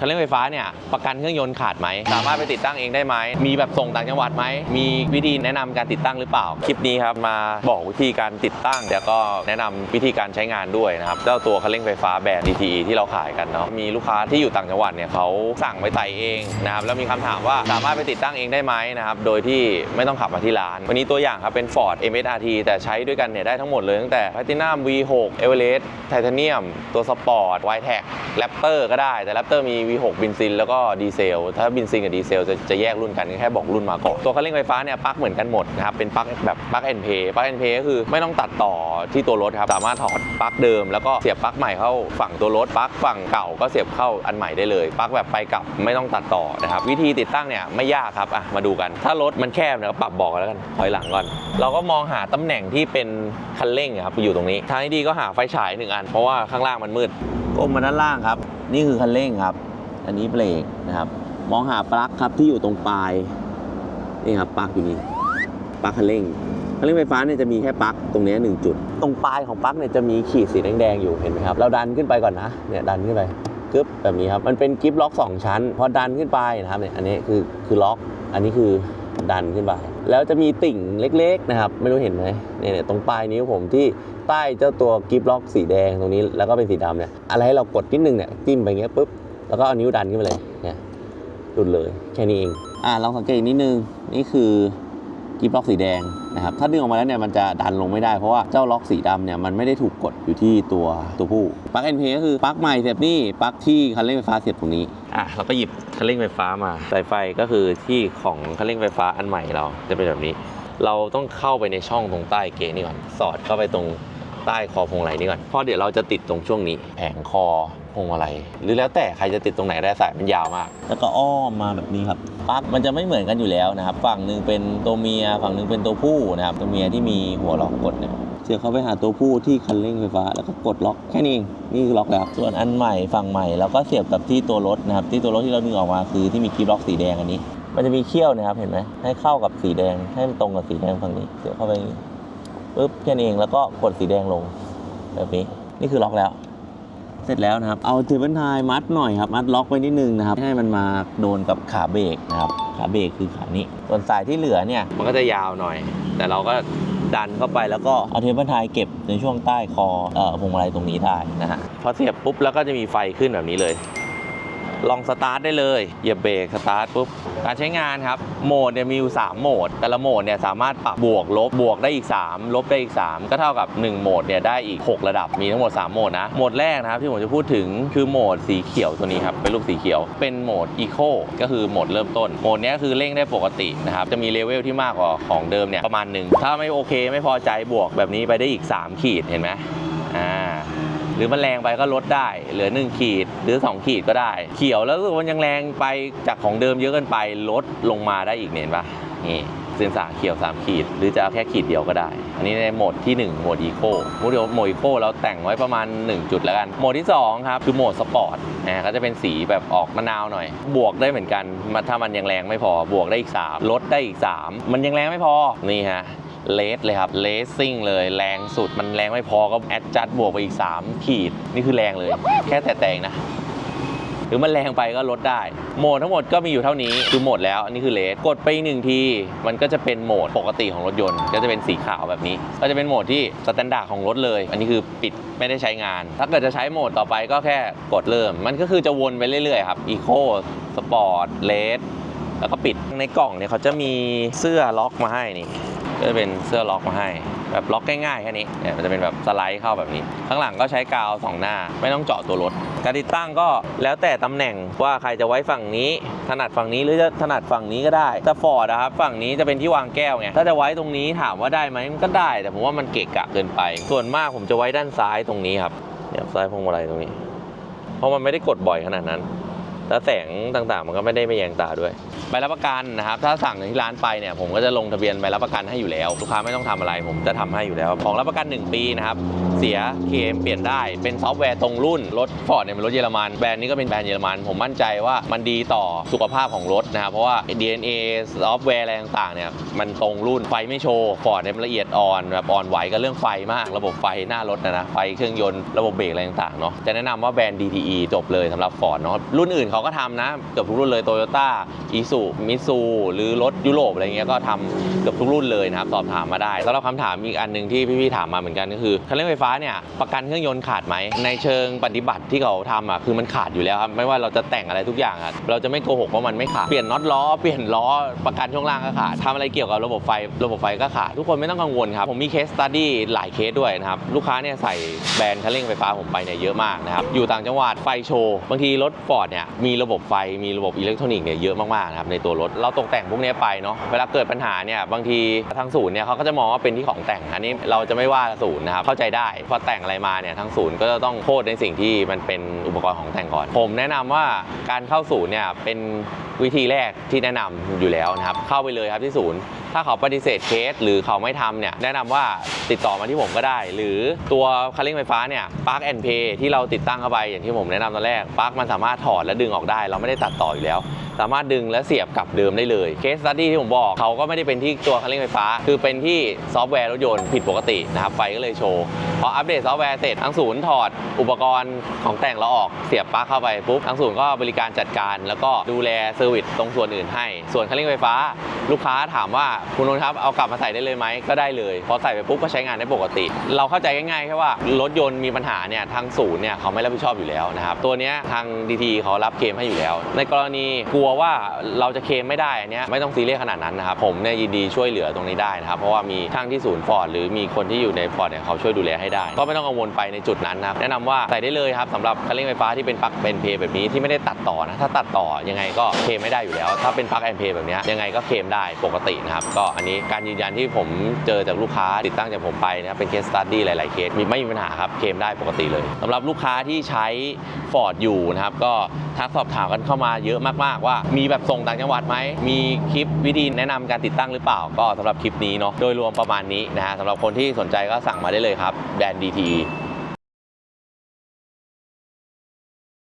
คันเร่งไฟฟ้าเนี่ยประกันเครื่องยนต์ขาดไหมสามารถไปติดตั้งเองได้ไหมมีแบบส่งต่างจังหวัดไหมมีวิธีแนะนำการติดตั้งหรือเปล่า คลิปนี้ครับมาบอกวิธีการติดตั้งแล้วก็แนะนำวิธีการใช้งานด้วยนะครับเจ้าตัวคันเร่งไฟฟ้าแบรนด์ DTE ที่เราขายกันเนาะมีลูกค้าที่อยู่ต่างจังหวัดเนี่ยเขาสั่งไปไต่เองนะครับแล้วมีคำถามว่าสามารถไปติดตั้งเองได้ไหมนะครับโดยที่ไม่ต้องขับมาที่ร้าน วันนี้ตัวอย่างครับเป็น Ford MSRT แต่ใช้ด้วยกันเนี่ยได้ทั้งหมดเลยตั้งแต่ Platinum V6 Everest Titanium ตัว Sport y t e c Raptor ก็ได้แต่ Raptor มี V6 บินซินแล้วก็ดีเซล ถ้าบินซินกับดีเซลจะจะแยกรุ่นกันแค่บอกรุ่นมาก่อน ตัวคันเร่งไฟฟ้าเนี่ยปลั๊กเหมือนกันหมดนะครับ เป็นปลั๊กแบบปลั๊กแอนเพย์ปลั๊กแอนเพย์ก็คือไม่ต้องตัดต่อที่ตัวรถครับ สามารถถอดปลั๊กเดิม แล้วก็เสียบปลั๊กใหม่เข้าฝั่งตัวรถ ปลั๊กฝั่งเก่าก็เสียบเข้าอันใหม่ได้เลย ปลั๊กแบบไปกลับไม่ต้องตัดต่อนะครับ วิธีติดตั้งเนี่ยไม่ยากครับ อะ มาดูกัน ถ้ารถมันแคบเนี่ยปรับบอกแล้วกัน ถอยหลังก่อน เราก็มองหาตำแหน่งที่เป็นคันเร่งครับ อยู่ตรงนี้ ทางที่ดีก็หาไฟฉายหนึ่งอัน เพราะว่าข้างล่างมันมืดก้มมาด้านล่างครับ นี่คือคันเร่งครับ อันนี้เบรกนะครับ มองหาปลั๊กครับที่อยู่ตรงปลายนี่ครับปลั๊กอยู่นี่ปลั๊กคันเร่งคันเร่งไฟฟ้าเนี่ยจะมีแค่ปลั๊กตรงนี้หนึ่งจุด ตรงปลายของปลั๊กเนี่ยจะมีขีดสีแดงๆอยู่เห็นไหมครับ เราดันขึ้นไปก่อนนะเนี่ยดันขึ้นไปกึ๊บแบบนี้ครับ มันเป็นกิฟล็อกสองชั้น พอดันขึ้นไปนะครับเนี่ยอันนี้คือคือล็อก อันนี้คือดันขึ้นไป แล้วจะมีติ่งเล็กๆนะครับ ไม่รู้เห็นไหมเนี่ยตรงปลายนิ้วผมที่ใต้เจ้าตัวกิฟล็อกสีแดงตรงนี้แล้วก็เป็นสีดำเนี่ยอะไรให้เรากดนิดนึงเนี่ยจิ้มไปเงี้ยปุ๊บ แล้วก็เอานิ้วดันขึ้นไปเลยเนี่ยหลุดเลยแค่นี้เองอ่าลองสังเกตอีกนิดนึงนี่คือกิฟล็อกสีแดงนะครับถ้าดึงออกมาแล้วเนี่ยมันจะดันลงไม่ได้เพราะว่าเจ้าล็อกสีดำเนี่ยมันไม่ได้ถูกกดอยู่ที่ตัวตัวผู้ปลั๊ก NP ก็คือปลั๊กใหม่เสียบนี่ปลั๊กที่คันเร่งไฟฟ้าเสียบตรงนี้อะเราก็หยิบคันเร่งไฟฟ้ามาสายไฟก็คือที่ของคันเร่งไฟฟ้าอันใหม่เราจะเป็นแบบนี้ เราต้องเข้าไปในช่องตรงใต้เกนี่ก่อนสอดเข้าไปตรง ใต้คอพวงมาลัยนี่ก่อนเพราะเดี๋ยวเราจะติดตรงช่วงนี้แผงคอพวงมาลัยหรือแล้วแต่ใครจะติดตรงไหนได้สายมันยาวมาก แล้วก็อ้อมมาแบบนี้ครับปลั๊กมันจะไม่เหมือนกันอยู่แล้วนะครับฝั่งหนึ่งเป็นตัวเมียฝั่งหนึ่งเป็นตัวผู้นะครับตัวเมียที่มีหัวล็อกกดเนี่ยเสียบเข้าไปหาตัวผู้ที่คันเร่งไฟฟ้า แล้วก็กดล็อกแค่นี้เองนี่คือล็อกแล้วส่วนอันใหม่ฝั่งใหม่เราก็เสียบกับที่ตัวรถนะครับที่ตัวรถที่เราดึงออกมาคือที่มีกิฟล็อกสีแดงอันนี้ มันจะมีเขี้ยวนะครับเห็นไหมให้เข้ากับสีแดงให้มันตรงกับสีแดงฝั่งนี้เสียบเข้าไป ปุ๊บแค่นี้เองแล้วก็กดสีแดงลง แบบนี้นี่คือล็อกแล้ว เสร็จแล้วนะครับ เอาเทเบิลไทยมัดหน่อยครับ มัดล็อกไว้นิดนึงนะครับให้มันมาโดนกับขาเบรกนะครับ ขาเบรกคือขานี้ส่วนสายที่เหลือเนี่ยมันก็จะยาวหน่อย แต่เราก็ดันเข้าไปแล้วก็เอาเทเบิลไทยเก็บในช่วงใต้คอเอ่อพวงมาลัยตรงนี้ได้นะฮะพอเสียบปุ๊บแล้วก็จะมีไฟขึ้นแบบนี้เลย ลองสตาร์ทได้เลยเหยียบเบรกสตาร์ทปุ๊บการใช้งานครับโหมดเนี่ยมีอยู่ 3 โหมด แต่ละโหมดเนี่ยสามารถปรับบวกลบบวกได้อีก 3 ลบได้อีก 3 ก็เท่ากับ 1 โหมดเนี่ยได้อีก 6 ระดับมีทั้งหมด 3 โหมดนะโหมดแรกนะครับที่ผมจะพูดถึงคือโหมดสีเขียวตัวนี้ครับเป็นรูปสีเขียว เป็นโหมด Eco ก็คือโหมดเริ่มต้นโหมดนี้คือเร่งได้ปกตินะครับจะมีเลเวลที่มากกว่าของเดิมเนี่ยประมาณหนึ่งถ้าไม่โอเคไม่พอใจบวกแบบนี้ไปได้อีก 3 ขีดเห็นไหม หรือมันแรงไปก็ลดได้ เหลือ 1 ขีดหรือ 2 ขีดก็ได้ เขียวแล้วรู้สึกว่ามันยังแรงไปจากของเดิมเยอะเกินไปลดลงมาได้อีกเนี่ยเห็นปะนี่เส้นสาเขียว 3 ขีด หรือจะเอาแค่ขีดเดียวก็ได้ อันนี้ในโหมดที่ 1 โหมดอีโคโหมดโหมดอีโคเราแต่งไว้ประมาณ 1 จุดแล้วกัน โหมดที่ 2 ครับ คือโหมดสปอร์ตนะก็จะเป็นสีแบบออกมะนาวหน่อย บวกได้เหมือนกันมันถ้ามันยังแรงไม่พอ บวกได้อีก 3 ลดได้อีก 3 มันยังแรงไม่พอ นี่ฮะ เลสเลยครับเลสซิ่งเลยแรงสุดมันแรงไม่พอก็แอดจัดบวกไปอีก 3 ขีด นี่คือแรงเลย แค่แต่แต่งนะ หรือมันแรงไปก็ลดได้ โหมดทั้งหมดก็มีอยู่เท่านี้คือโหมดแล้วอันนี้คือเลสกดไปอีกหนึ่งที มันก็จะเป็นโหมดปกติของรถยนต์ ก็จะเป็นสีขาวแบบนี้ ก็จะเป็นโหมดที่สแตนดาร์ดของรถเลย อันนี้คือปิดไม่ได้ใช้งาน ถ้าเกิดจะใช้โหมดต่อไปก็แค่กดเริ่ม มันก็คือจะวนไปเรื่อยๆครับ Eco Sport Race แล้วก็ปิดในกล่องเนี่ยเขาจะมีเสื้อล็อกมาให้นี่ ก็จะเป็นเสื้อล็อกมาให้ แบบล็อกง่ายๆแค่นี้เนี่ยมันจะเป็นแบบสไลด์เข้าแบบนี้ ข้างหลังก็ใช้กาวสองหน้า ไม่ต้องเจาะตัวรถ การติดตั้งก็แล้วแต่ตำแหน่งว่าใครจะไว้ฝั่งนี้ ถนัดฝั่งนี้หรือจะถนัดฝั่งนี้ก็ได้แต่ฟอร์ดนะครับฝั่งนี้จะเป็นที่วางแก้วไงถ้าจะไว้ตรงนี้ถามว่าได้ไหมมันก็ได้ แต่ผมว่ามันเกะกะเกินไป ส่วนมากผมจะไว้ด้านซ้ายตรงนี้ครับเนี่ยซ้ายพวงมาลัยตรงนี้ เพราะมันไม่ได้กดบ่อยขนาดนั้น แล้วแสงต่างๆ มันก็ไม่ได้ไม่แยงตาด้วยใบรับประกันนะครับถ้าสั่งที่ร้านไปเนี่ยผมก็จะลงทะเบียนใบรับประกันให้อยู่แล้ว ลูกค้าไม่ต้องทำอะไร ผมจะทำให้อยู่แล้ว ของรับประกัน 1 ปีนะครับเสียเคมเปลี่ยนได้ เป็นซอฟต์แวร์ตรงรุ่น รถฟอร์ดเนี่ยเป็นรถเยอรมัน แบรนด์นี้ก็เป็นแบรนด์เยอรมัน ผมมั่นใจว่ามันดีต่อสุขภาพของรถนะครับ เพราะว่า DNA ซอฟต์แวร์อะไรต่างๆ เนี่ย มันตรงรุ่น ไฟไม่โชว์ฟอร์ดเนี่ยมันละเอียดอ่อนแบบอ่อนไหวกับเรื่องไฟมาก ระบบไฟหน้ารถนะนะ ไฟเครื่องยนต์ ระบบเบรกอะไรต่างๆ เนาะ จะแนะนำว่าแบรนด์ DTE จบเลยสำหรับฟอร์ดเนาะ รุ่นอื่นเขาก็ทำนะ เกือบทุกรุ่นเลยโตโยต้าอีซูมิซูหรือรถยุโรปอะไรเงี้ย ก็ทำเกือบทุกรุ่นเลยนะครับ สอบถามมาได้สำหรับคำถามอีกอันหนึ่งที่พี่ๆถามมาเหมือนกันก็คือคันเร่งไฟฟ้าเนี่ยประกันเครื่องยนต์ขาดไหมในเชิงปฏิบัติที่เขาทำอะคือมันขาดอยู่แล้วครับไม่ว่าเราจะแต่งอะไรทุกอย่างอะเราจะไม่โกหกว่ามันไม่ขาดเปลี่ยนน็อตล้อเปลี่ยนล้อประกันช่วงล่างก็ขาดทำอะไรเกี่ยวกับระบบไฟระบบไฟก็ขาดทุกคนไม่ต้องกังวลครับผมมีเคสตัดดี้หลายเคสด้วยนะครับลูกค้าเนี่ยใส่แบรนด์คันเร่งไฟฟ้าผมไปเนี่ยเยอะมากนะครับอยู่ต่างจังหวัดไฟโชว์บางทีรถฟอร์ดเนี่ยมีระบบไฟมีระบบอิเล็กทรอนิกส์เนี่ยเยอะมากๆนะครับในตัวรถเราตกแต่งพวกนี้ไปเนาะเวลาเกิดปัญหาเนี่ยบางทีทางศูนย์เนี่ยเขาก็จะมองว่าเป็นที่ของแต่งอันนี้เราจะไม่ว่าศูนย์นะครับเข้าใจได้พอแต่งอะไรมาเนี่ยทางศูนย์ก็จะต้องโทษในสิ่งที่มันเป็นอุปกรณ์ของแต่งก่อน ผมแนะนำว่าการเข้าศูนย์เนี่ยเป็นวิธีแรกที่แนะนำอยู่แล้วนะครับเข้าไปเลยครับที่ศูนย์ ถ้าเขาปฏิเสธเคสหรือเขาไม่ทำเนี่ยแนะนำว่าติดต่อมาที่ผมก็ได้ หรือตัวคันเร่งไฟฟ้าเนี่ยปลั๊กแอนเพที่เราติดตั้งเข้าไปอย่างที่ผมแนะนำตอนแรกปลั๊กมันสามารถถอดและดึงออกได้ เราไม่ได้ตัดต่ออยู่แล้ว สามารถดึงและเสียบกลับเดิมได้เลยเคสตัดดี้ที่ผมบอกเขาก็ไม่ได้เป็นที่ตัวคันเร่งไฟฟ้า คือเป็นที่ซอฟต์แวร์รถยนต์ผิดปกตินะครับไฟก็เลยโชว์พออัปเดตซอฟต์แวร์เสร็จทางศูนย์ถอดอุปกรณ์ของแต่งเราออกเสียบปลั๊กเข้าไปปุ๊บทางศูนย์ก็บริการจัดการ แล้วก็ดูแลเซอร์วิสตรงส่วนอื่นให้ ส่วนคันเร่งไฟฟ้า ลูกค้าถามว่าคุณนนท์ครับเอากลับมาใส่ได้เลยไหมก็ได้เลย พอใส่ไปปุ๊บก็ใช้งานได้ปกติ เราเข้าใจง่ายๆแค่ว่ารถยนต์มีปัญหาเนี่ยทางศูนย์เนี่ยเขาไม่รับผิดชอบอยู่แล้วนะครับตัวนี้ทางดีทีเขารับเคมให้อยู่แล้ว ในกรณีกลัวว่าเราจะเคมไม่ได้อันเนี้ยไม่ต้องซีเรียสขนาดนั้นนะครับผมเนี่ยยินดีช่วยเหลือตรงนี้ได้นะครับเพราะว่ามีช่างที่ศูนย์ฟอร์ดหรือมีคนที่อยู่ในฟอร์ดเนี่ยเขาช่วยดูแลให้ได้ ก็ไม่ต้องกังวลไปในจุดนั้นนะแนะนำว่าใส่ได้เลยครับสำหรับคันเร่งไฟฟ้าที่เป็นปลั๊กเป็นเพย์แบบนี้ที่ไม่ได้ตัดต่อนะถ้าตัดต่อยังไงก็เคมไม่ได้อยู่แล้ว ถ้าเป็นปลั๊กแอนเพย์แบบนี้ยังไงก็เคมได้ปกตินะครับก็อันนี้การยืนยันที่ผมเจอจากลูกค้าติดตั้งจากผมไปนะครับเป็นเคสสตัดดี้หลาย ๆเคสมีไม่มีปัญหาครับเคมได้ปกติเลยสำหรับลูกค้าที่ใช้ Ford อยู่นะครับก็ทักสอบถามกันเข้ามาเยอะมาก ๆ ว่ามีแบบส่งต่างจังหวัดไหม มีคลิปวิธีแนะนำการติดตั้งหรือเปล่า ก็สำหรับคลิปนี้เนาะ โดยรวมประมาณนี้นะฮะสำหรับคนที่สนใจก็สั่งมาได้เลยครับแบรนด์ดีที